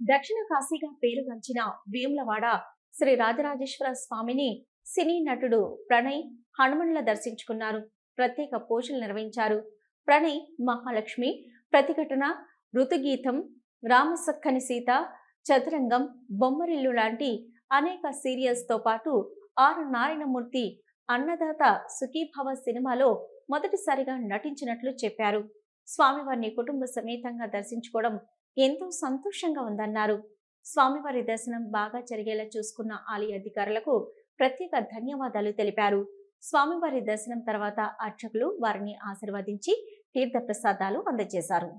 దక్షిణ కాశీగా పేరుగాంచిన వేములవాడ శ్రీ రాజరాజేశ్వర స్వామిని సినీ నటుడు ప్రణయ్ హనుమన్ల దర్శించుకున్నారు. ప్రత్యేక పూజలు నిర్వహించారు. ప్రణయ్ మహాలక్ష్మి ప్రతిఘటన ఋతుగీతం రామసక్కని సీత చతురంగం బొమ్మరిల్లు లాంటి అనేక సీరియల్స్తో పాటు ఆర్ నారాయణమూర్తి అన్నదాత సుఖీభావ సినిమాలో మొదటిసారిగా నటించినట్లు చెప్పారు. స్వామివారిని కుటుంబ సమేతంగా దర్శించుకోవడం ఎంతో సంతోషంగా ఉందన్నారు. స్వామివారి దర్శనం బాగా జరిగేలా చూసుకున్న ఆలయ అధికారులకు ప్రత్యేక ధన్యవాదాలు తెలిపారు. స్వామివారి దర్శనం తర్వాత అర్చకులు వారిని ఆశీర్వదించి తీర్థ ప్రసాదాలు అందజేశారు.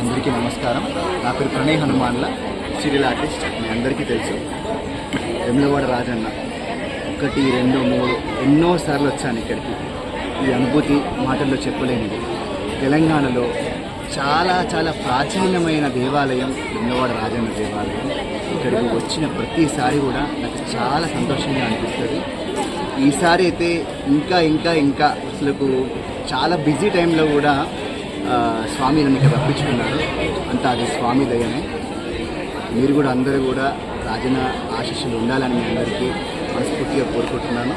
అందరికీ నమస్కారం. నా పేరు ప్రణయ్ హనుమాన్ల. సీరియల్ ఆర్టిస్ట్ మీ అందరికీ తెలుసు. వెములవాడ రాజన్న. ఒకటి రెండు మూడు ఎన్నో సార్లు వచ్చాను ఇక్కడికి. ఈ అనుభూతి మాటల్లో చెప్పలేనిది. తెలంగాణలో చాలా చాలా ప్రాచీనమైన దేవాలయం వెములవాడ రాజన్న దేవాలయం. ఇక్కడికి వచ్చిన ప్రతిసారి కూడా నాకు చాలా సంతోషంగా అనిపిస్తుంది. ఈసారి అయితే ఇంకా ఇంకా ఇంకా అసలు చాలా బిజీ టైంలో కూడా స్వామి నన్ను ఇక్కడ రప్పించుకున్నారు. అంతా అది స్వామి దయనే. మీరు కూడా అందరూ కూడా రాజన ఆశీస్సులు ఉండాలని మీ అందరికీ మనస్ఫూర్తిగా కోరుకుంటున్నాను.